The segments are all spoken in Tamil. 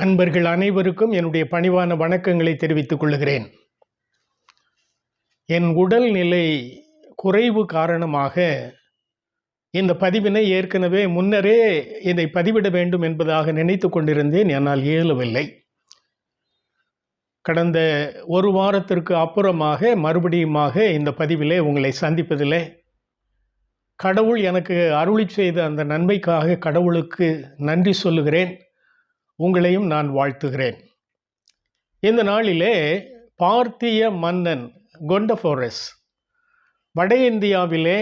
அன்பர்கள் அனைவருக்கும் என்னுடைய பணிவான வணக்கங்களை தெரிவித்துக் கொள்கிறேன். என் உடல் நிலை குறைவு காரணமாக இந்த பதிவினை ஏற்கனவே முன்னரே இதை பதிவிட வேண்டும் என்பதாக நினைத்து கொண்டிருந்தேன் என்னால் இயலவில்லை. கடந்த ஒரு வாரத்திற்கு அப்புறமாக மறுபடியுமாக இந்த பதிவிலே உங்களை சந்திப்பதிலே கடவுள் எனக்கு அருளி செய்த அந்த நன்மைக்காக கடவுளுக்கு நன்றி சொல்லுகிறேன். உங்களையும் நான் வாழ்த்துகிறேன். இந்த நாளிலே பார்த்திய மன்னன் கொண்டபோரஸ் வட இந்தியாவிலே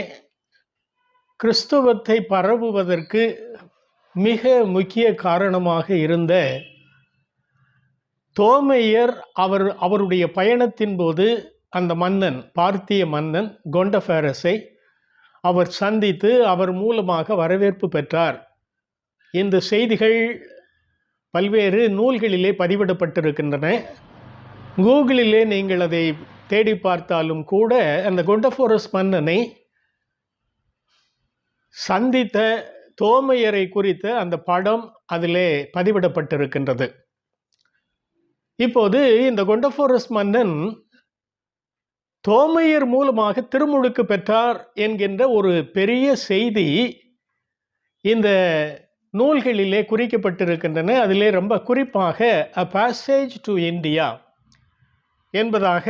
கிறிஸ்துவத்தை பரவுவதற்கு மிக முக்கிய காரணமாக இருந்த தோமையர் அவர் அவருடைய பயணத்தின் போது அந்த மன்னன் பார்த்திய மன்னன் கொண்டபேரஸை அவர் சந்தித்து அவர் மூலமாக வரவேற்பு பெற்றார். இந்த செய்திகள் பல்வேறு நூல்களிலே பதிவிடப்பட்டிருக்கின்றன. கூகுளிலே நீங்கள் அதை தேடி பார்த்தாலும் கூட அந்த கொண்டபோரஸ் மன்னனை சந்தித்த தோமையரை குறித்த அந்த படம் அதிலே பதிவிடப்பட்டிருக்கின்றது. இப்போது இந்த கொண்டஃபோரஸ் மன்னன் தோமையர் மூலமாக திருமுழுக்கு பெற்றார் என்கின்ற ஒரு பெரிய செய்தி இந்த நூல்களிலே குறிக்கப்பட்டிருக்கின்றன. அதிலே ரொம்ப குறிப்பாக அ பேசேஜ் டு இந்தியா என்பதாக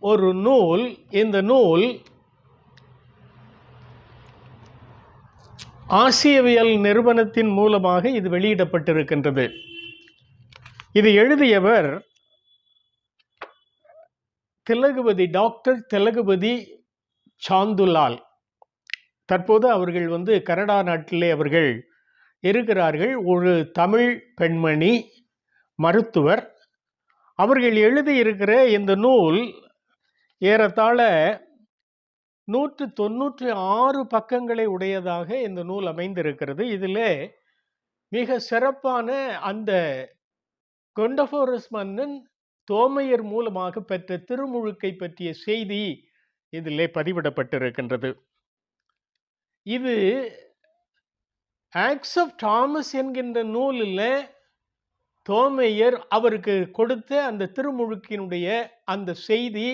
ஒரு நூல் இந்த நூல் ஆசியவியல் நிறுவனத்தின் மூலமாக இது வெளியிடப்பட்டிருக்கின்றது. இது எழுதியவர் திலகுபதி டாக்டர் திலகுபதி சாந்துலால். தற்போது அவர்கள் வந்து கனடா நாட்டிலே அவர்கள் இருக்கிறார்கள். ஒரு தமிழ் பெண்மணி மருத்துவர். அவர்கள் எழுதியிருக்கிற இந்த நூல் ஏறத்தாழ நூற்று தொண்ணூற்றி ஆறு பக்கங்களை உடையதாக இந்த நூல் அமைந்திருக்கிறது. இதில் மிக சிறப்பான அந்த கொண்டபோரஸ் மன்னன் தோமையர் மூலமாக பெற்ற திருமுழுக்கை பற்றிய செய்தி இதிலே பதிவிடப்பட்டிருக்கின்றது. இது ஆக்ஸ் ஆஃப் தாமஸ் என்கின்ற நூலில் தோமையர் அவருக்கு கொடுத்த அந்த திருமுழுக்கினுடைய அந்த செய்தி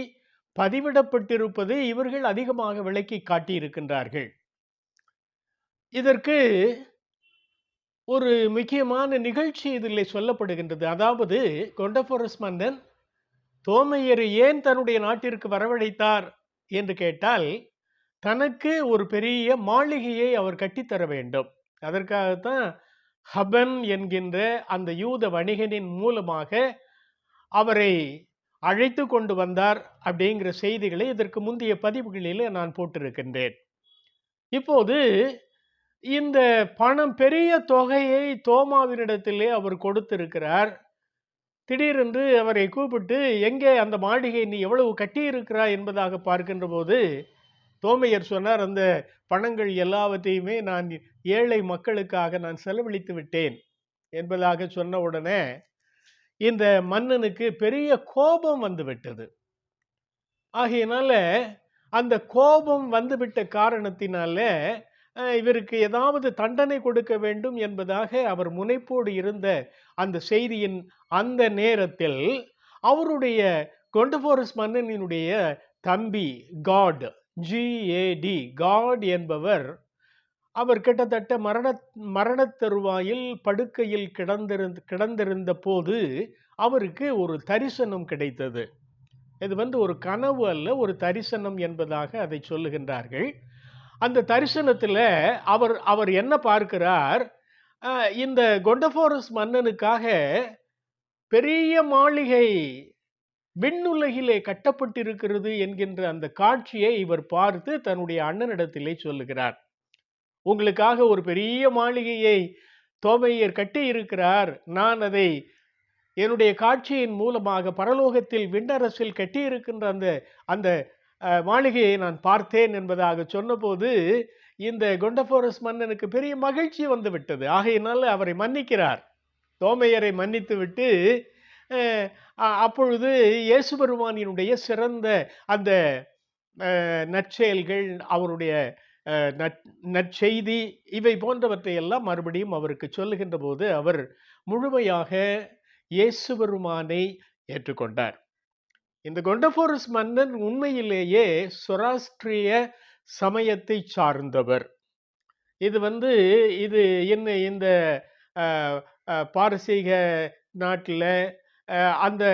பதிவிடப்பட்டிருப்பது இவர்கள் அதிகமாக விளக்கி காட்டியிருக்கின்றார்கள். இதற்கு ஒரு முக்கியமான நிகழ்ச்சி இதில் சொல்லப்படுகின்றது. அதாவது கொண்டபோரஸ் மன்னன் தோமையர் ஏன் தன்னுடைய நாட்டிற்கு வரவழைத்தார் என்று கேட்டால் தனக்கு ஒரு பெரிய மாளிகையை அவர் கட்டித்தர வேண்டும். அதற்காகத்தான் ஹபன் என்கின்ற அந்த யூத வணிகனின் மூலமாக அவரை அழைத்து கொண்டு வந்தார் அப்படிங்கிற செய்திகளை இதற்கு முந்தைய பதிவுகளில் நான் போட்டிருக்கின்றேன். இப்போது இந்த பணம் பெரிய தொகையை தோமாவினிடத்திலே அவர் கொடுத்திருக்கிறார். திடீரென்று அவரை கூப்பிட்டு எங்கே அந்த மாளிகை நீ எவ்வளவு கட்டியிருக்கிறாய்? என்பதாக பார்க்கின்ற போது தோமையர் சொன்னார் அந்த பணங்கள் எல்லாவற்றையுமே நான் ஏழை மக்களுக்காக நான் செலவழித்து விட்டேன் என்பதாக சொன்ன உடனே இந்த மன்னனுக்கு பெரிய கோபம் வந்துவிட்டது ஆகையினால அந்த கோபம் வந்துவிட்ட காரணத்தினால இவருக்கு ஏதாவது தண்டனை கொடுக்க வேண்டும் என்பதாக அவர் முனைப்போடு இருந்த அந்த செய்தியின் அந்த நேரத்தில் அவருடைய கொண்டபோரஸ் மன்னனினுடைய தம்பி காட் ஜிஏடி காட் என்பவர் அவர் கிட்டத்தட்ட மரண மரணத் தருவாயில் படுக்கையில் கிடந்திருந்த கிடந்திருந்த போது அவருக்கு ஒரு தரிசனம் கிடைத்தது. இது வந்து ஒரு கனவு அல்ல ஒரு தரிசனம் என்பதாக அதை சொல்லுகின்றார்கள். அந்த தரிசனத்தில் அவர் அவர் என்ன பார்க்கிறார்? இந்த கொண்டபோரஸ் மன்னனுக்காக பெரிய மாளிகை விண்ணுலகிலே கட்டப்பட்டிருக்கிறது என்கின்ற அந்த காட்சியை இவர் பார்த்து தன்னுடைய அண்ணனிடத்திலே சொல்லுகிறார். உங்களுக்காக ஒரு பெரிய மாளிகையை தோமையர் கட்டி இருக்கிறார் நான் அதை என்னுடைய காட்சியின் மூலமாக பரலோகத்தில் விண்ணரசில் கட்டியிருக்கின்ற அந்த அந்த மாளிகையை நான் பார்த்தேன் என்பதாக சொன்னபோது இந்த கொண்டபோரஸ் மன்னனுக்கு பெரிய மகிழ்ச்சி வந்துவிட்டது. ஆகையினால் அவரை மன்னிக்கிறார். தோமையரை மன்னித்துவிட்டு அப்பொழுது இயேசு பெருமானினுடைய சிறந்த அந்த நற்செயல்கள் அவருடைய நற்செய்தி இவை போன்றவற்றை எல்லாம் மறுபடியும் அவருக்கு சொல்லுகின்ற போது அவர் முழுமையாக இயேசு பெருமானை ஏற்றுக்கொண்டார். இந்த கொண்டபோரஸ் மன்னன் உண்மையிலேயே சொராஸ்ட்ரிய சமயத்தை சார்ந்தவர். இது வந்து இது என்ன இந்த பாரசீக நாட்டில் அந்த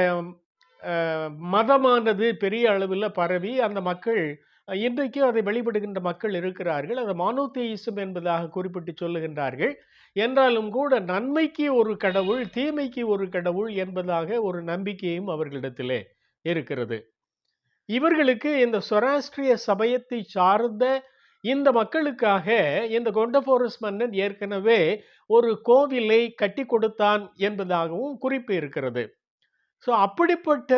மதமானது பெரிய அளவில் பரவி அந்த மக்கள் இன்றைக்கும் அதை வெளிப்படுகின்ற மக்கள் இருக்கிறார்கள். அதை மானோத்தேயிசம் என்பதாக குறிப்பிட்டு சொல்லுகின்றார்கள். என்றாலும் கூட நன்மைக்கு ஒரு கடவுள் தீமைக்கு ஒரு கடவுள் என்பதாக ஒரு நம்பிக்கையும் அவர்களிடத்திலே இருக்கிறது. இவர்களுக்கு இந்த சொராஸ்ட்ரிய சபையத்தை சார்ந்த இந்த மக்களுக்காக இந்த கொண்டபோரஸ் மன்னன் ஏற்கனவே ஒரு கோவிலை கட்டி கொடுத்தான் என்பதாகவும் குறிப்பு இருக்கிறது. ஸோ அப்படிப்பட்ட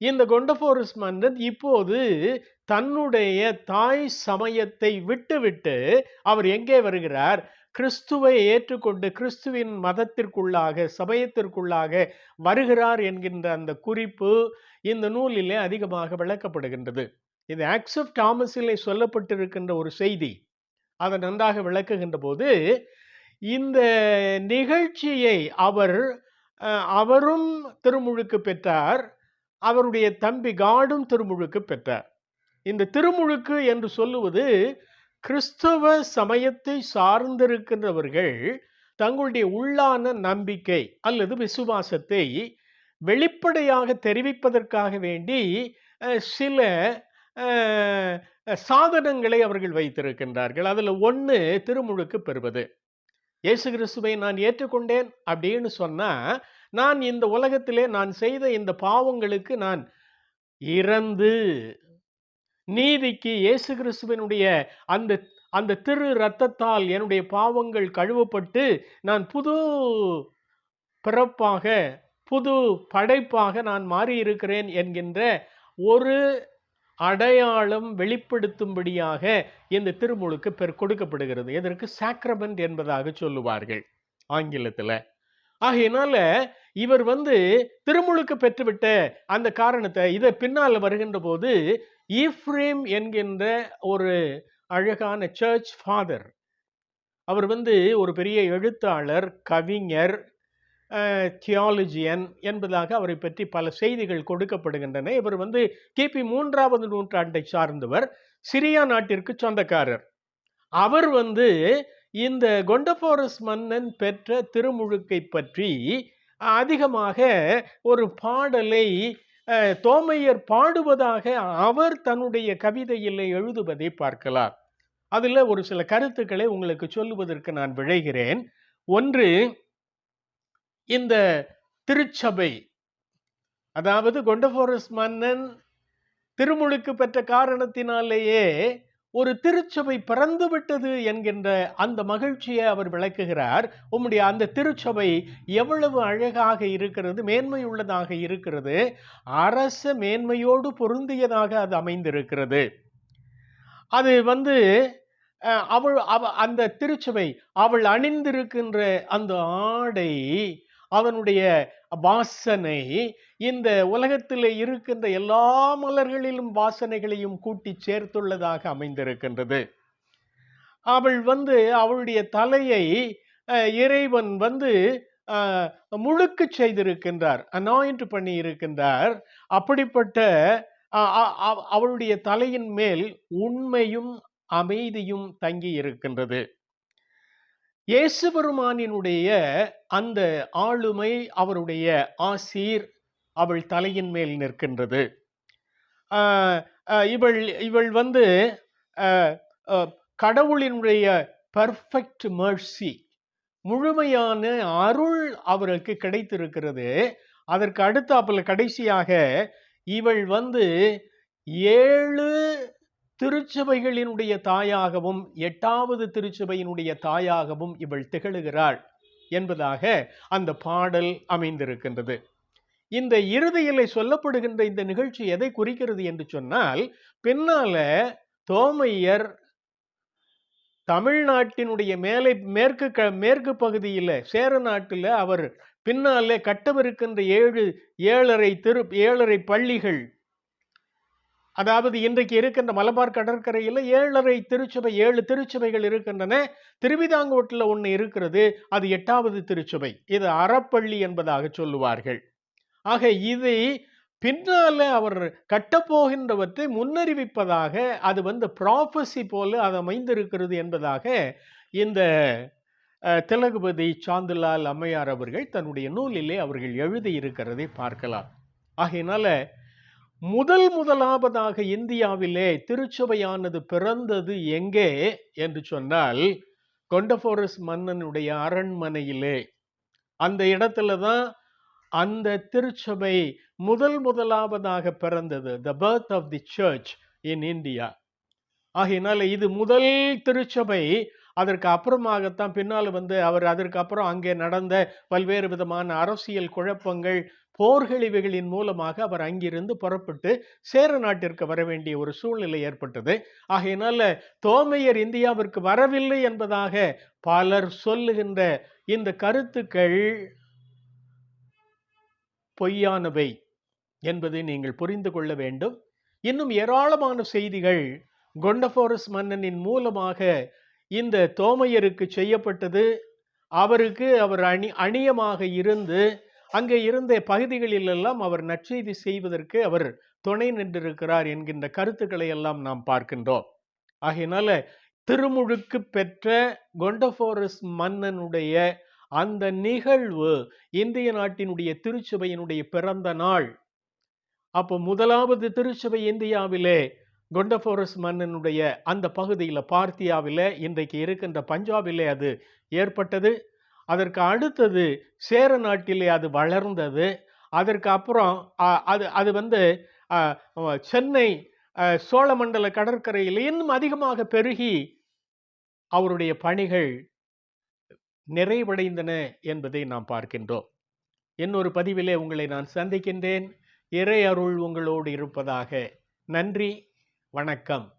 இந்த கொண்டபோரஸ் மன்னன் இப்போது தன்னுடைய தாய் சமயத்தை விட்டுவிட்டு அவர் எங்கே வருகிறார்? கிறிஸ்துவை ஏற்றுக்கொண்டு கிறிஸ்துவின் மதத்திற்குள்ளாக சமயத்திற்குள்ளாக வருகிறார் என்கின்ற அந்த குறிப்பு இந்த நூலிலே அதிகமாக விளக்கப்படுகின்றது. இது ஆக்ஸ் ஆஃப் தாமஸிலே சொல்லப்பட்டிருக்கின்ற ஒரு செய்தி. அதை நன்றாக விளக்குகின்ற போது இந்த நிகழ்ச்சியை அவர் அவரும் திருமுழுக்கு பெற்றார். அவருடைய தம்பி காடும் திருமுழுக்கு பெற்றார். இந்த திருமுழுக்கு என்று சொல்லுவது கிறிஸ்தவ சமயத்தை சார்ந்திருக்கின்றவர்கள் தங்களுடைய உள்ளான நம்பிக்கை அல்லது விசுவாசத்தை வெளிப்படையாக தெரிவிப்பதற்காக வேண்டி சில சாதனங்களை அவர்கள் வைத்திருக்கின்றார்கள். அதில் ஒன்று திருமுழுக்கு பெறுவது. இயேசு கிறிஸ்துவை நான் ஏற்றுக்கொண்டேன் அப்படின்னு சொன்னால் நான் இந்த உலகத்திலே நான் செய்த இந்த பாவங்களுக்கு நான் இறந்து நீதிக்கு இயேசு கிறிஸ்துவனுடைய அந்த அந்த திரு ரத்தத்தால் என்னுடைய பாவங்கள் கழுவப்பட்டு நான் புது பிறப்பாக புது படைப்பாக நான் மாறியிருக்கிறேன் என்கின்ற ஒரு அடையாளம் வெளிப்படுத்தும்படியாக இந்த திருமுழுக்கு பெர் கொடுக்கப்படுகிறது. இதற்கு சாக்ரமெண்ட் என்பதாக சொல்லுவார்கள் ஆங்கிலத்தில். ஆகையினால இவர் வந்து திருமுழுக்கு பெற்றுவிட்ட அந்த காரணத்தை இதை பின்னால் வருகின்ற போது ஈஃப்ரேம் என்கின்ற ஒரு அழகான சர்ச் ஃபாதர் அவர் வந்து ஒரு பெரிய எழுத்தாளர் கவிஞர் தியாலஜியன் என்பதாக அவரை பற்றி பல செய்திகள் கொடுக்கப்படுகின்றன. இவர் வந்து கிபி மூன்றாவது நூற்றாண்டை சார்ந்தவர் சிரியா நாட்டிற்கு சொந்தக்காரர். அவர் வந்து இந்த கொண்டபோரஸ் மன்னன் பெற்ற திருமுழுக்கை பற்றி அதிகமாக ஒரு பாடலை தோமையர் பாடுவதாக அவர் தன்னுடைய கவிதையில் எழுதுவதை பார்க்கலாம். அதில் ஒரு சில கருத்துக்களை உங்களுக்கு சொல்லுவதற்கு நான் விழைகிறேன். ஒன்று இந்த திருச்சபை அதாவது கொண்டபோரஸ் மன்னன் திருமுழுக்கு பெற்ற காரணத்தினாலேயே ஒரு திருச்சபை பிறந்து விட்டது என்கின்ற அந்த மகிழ்ச்சியை அவர் விளக்குகிறார். உம்முடைய அந்த திருச்சபை எவ்வளவு அழகாக இருக்கிறது மேன்மையுள்ளதாக இருக்கிறது அரச மேன்மையோடு பொருந்தியதாக அது அமைந்திருக்கிறது. அது வந்து அவள் அவ அந்த திருச்சபை அவள் அணிந்திருக்கின்ற அந்த ஆடை அவனுடைய வாசனை. இந்த உலகத்தில் இருக்கின்ற எல்லா மலர்களிலும் வாசனைகளையும் கூட்டி சேர்த்துள்ளதாக அமைந்திருக்கின்றது. அவள் வந்து அவளுடைய தலையை இறைவன் வந்து முழுக்கு செய்திருக்கின்றார். அனாயிண்ட் பண்ணி இருக்கின்றார் அப்படிப்பட்ட அவளுடைய தலையின் மேல் உண்மையும் அமைதியும் தங்கி இருக்கின்றது இயேசு பெருமானினுடைய அந்த ஆளுமை அவருடைய ஆசீர் அவள் தலையின் மேல் நிற்கின்றது. இவள் இவள் வந்து கடவுளினுடைய பர்ஃபெக்ட் மர்சி முழுமையான அருள் அவருக்கு கிடைத்திருக்கிறது. அதற்கு அடுத்தாப்புல கடைசியாக இவள் வந்து ஏழு திருச்சபைகளினுடைய தாயாகவும் எட்டாவது திருச்சபையினுடைய தாயாகவும் இவள் திகழுகிறாள் என்பதாக அந்த பாடல் அமைந்திருக்கின்றது. இந்த இறுதியிலே சொல்லப்படுகின்ற இந்த நிகழ்ச்சி எதை குறிக்கிறது என்று சொன்னால் பின்னால தோமையர் தமிழ்நாட்டினுடைய மேலை மேற்கு க மேற்கு பகுதியில் சேர நாட்டில் அவர் பின்னாலே கட்டவிருக்கின்ற ஏழு ஏழரை திரு ஏழரை பள்ளிகள் அதாவது இன்றைக்கு இருக்கின்ற மலபார் கடற்கரையில் ஏழரை திருச்சபை ஏழு திருச்சபைகள் இருக்கின்றன. திருவிதாங்கோட்டில் ஒன்று இருக்கிறது அது எட்டாவது திருச்சபை இது அறப்பள்ளி என்பதாக சொல்லுவார்கள். ஆக இதை பின்னால அவர் கட்டப்போகின்றவற்றை முன்னறிவிப்பதாக அது வந்து ப்ராஃபஸி போல அது அமைந்திருக்கிறது என்பதாக இந்த திலகுபதி சாந்துலால் அம்மையார் அவர்கள் தன்னுடைய நூலிலே அவர்கள் எழுதி இருக்கிறதை பார்க்கலாம். ஆகையினால முதல் முதலாவதாக இந்தியாவிலே திருச்சபையானது பிறந்தது எங்கே என்று சொன்னால் கொண்டபோரஸ் மன்னனுடைய அரண்மனையிலே. அந்த இடத்துல தான் அந்த திருச்சபை முதல் முதலாவதாக பிறந்தது the birth of the church in India ஆகையினால இது முதல் திருச்சபை அதற்கு அப்புறமாகத்தான் பின்னால் வந்து அவர் அதற்கு அப்புறம் அங்கே நடந்த பல்வேறு விதமான அரசியல் குழப்பங்கள் போர்கள் மூலமாக அவர் அங்கிருந்து புறப்பட்டு சேர நாட்டிற்கு வர வேண்டிய ஒரு சூழ்நிலை ஏற்பட்டது. ஆகையினால தோமையர் இந்தியாவிற்கு வரவில்லை என்பதாக பலர் சொல்லுகின்ற இந்த கருத்துக்கள் பொய்யானவை என்பதை நீங்கள் புரிந்து கொள்ள வேண்டும். இன்னும் ஏராளமான செய்திகள் கொண்டபோரஸ் மன்னனின் மூலமாக இந்த தோமையருக்கு செய்யப்பட்டது. அவருக்கு அவர் அணி அணியமாக இருந்து அங்கே இருந்த பகுதிகளிலெல்லாம் அவர் நற்செய்தி செய்வதற்கு அவர் துணை நின்றிருக்கிறார் என்கின்ற கருத்துக்களை எல்லாம் நாம் பார்க்கின்றோம். ஆகையினால திருமுழுக்கு பெற்ற கொண்டபோரஸ் மன்னனுடைய அந்த நிகழ்வு இந்திய நாட்டினுடைய திருச்சபையினுடைய பிறந்த நாள். அப்போ முதலாவது திருச்சபை இந்தியாவிலே கொண்டபோரஸ் மன்னனுடைய அந்த பகுதியில் பார்த்தியாவில் இன்றைக்கு இருக்கின்ற பஞ்சாபிலே அது ஏற்பட்டது. அதற்கு அடுத்தது சேர நாட்டிலே அது வளர்ந்தது. அதற்கு அப்புறம் அது அது வந்து சென்னை சோழமண்டல கடற்கரையில் இன்னும் அதிகமாக பெருகி அவருடைய பணிகள் நிறைவடைந்தன என்பதை நாம் பார்க்கின்றோம். இன்னொரு பதிவிலே உங்களை நான் சந்திக்கின்றேன். இறை அருள் உங்களோடு இருப்பதாக. நன்றி. வணக்கம்.